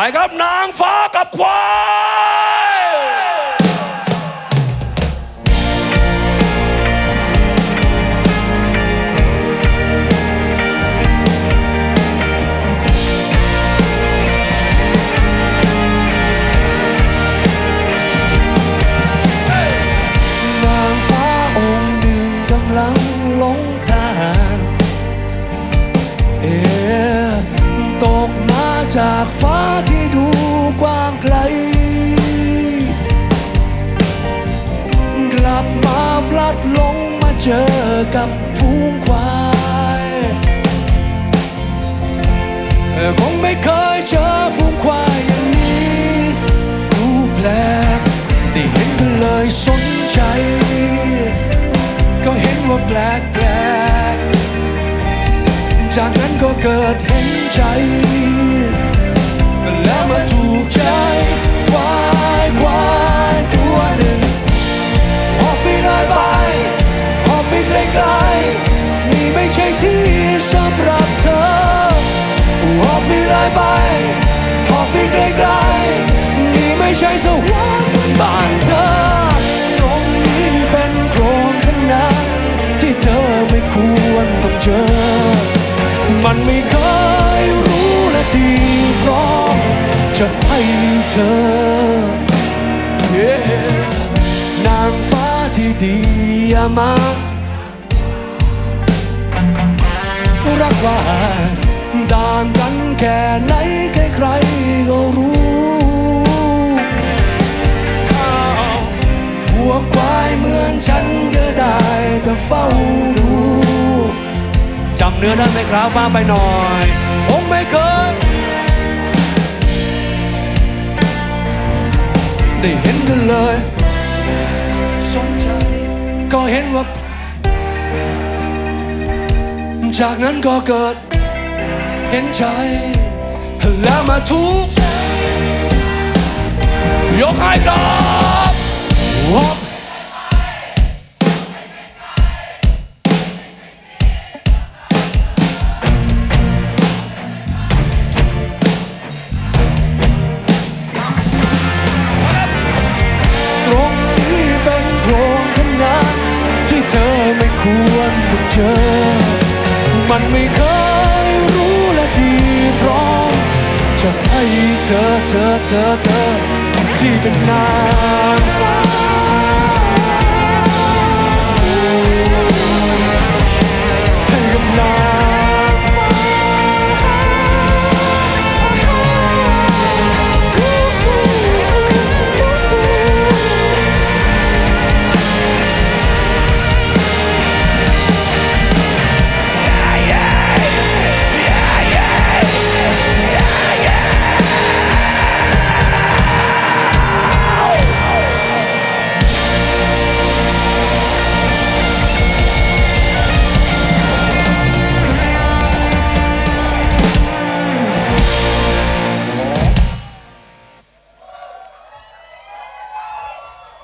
ไปครับนางฟ้ากับควาย จากฟ้าที่ดูกว้างไกล กลับมาพลัดหลงมาเจอกับฝูงควายคงไม่เคยเจอฝูงควายอย่างนี้ดูแปลกได้เห็นก็เลยสนใจ ก็เห็นว่าแปลกแปลกจากนั้นก็เกิดเห็นใจ ไปเลยไป ออกไปไกลๆนี่ไม่ใช่สวรรค์บ้านเธอ ตรงนี้เป็นโคลนทั้งนั้นที่เธอไม่ควรต้องเจอ มันไม่เคยรู้และดีพร้อมจะให้เธอ Yeah นางฟ้าที่ดีอย่ามารักว่า ด่างกันแค่ไหนใครๆก็รู้อ้าวหัวควายเหมือนฉันก็ได้แต่เฝ้าดูจำเนื้อได้ไหมครับว่าไปหน่อยผมไม่เคยได้เห็นกันเลยสนใจก็เห็นว่าจากนั้นก็เกิด เห็นใจแล้วมาทุกยกให้ครับว่าตรงนี้เป็นโพรงทนั้นที่เธอไม่ควรต้องเจอมันไม่เคย เธอเธอเธอเธอที่เป็นนางฟ้า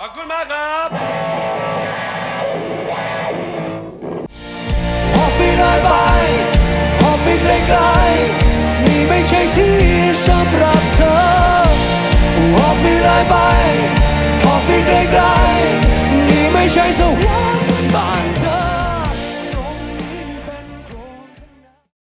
ขอบคุณมากครับ ออกไปไลยไปออกไปไกลๆนี่ไม่ใช่ที่สำหรับเธอ ออกไปไลยไปออกไปไกลๆนี่ไม่ใช่สวรรค์บ้าน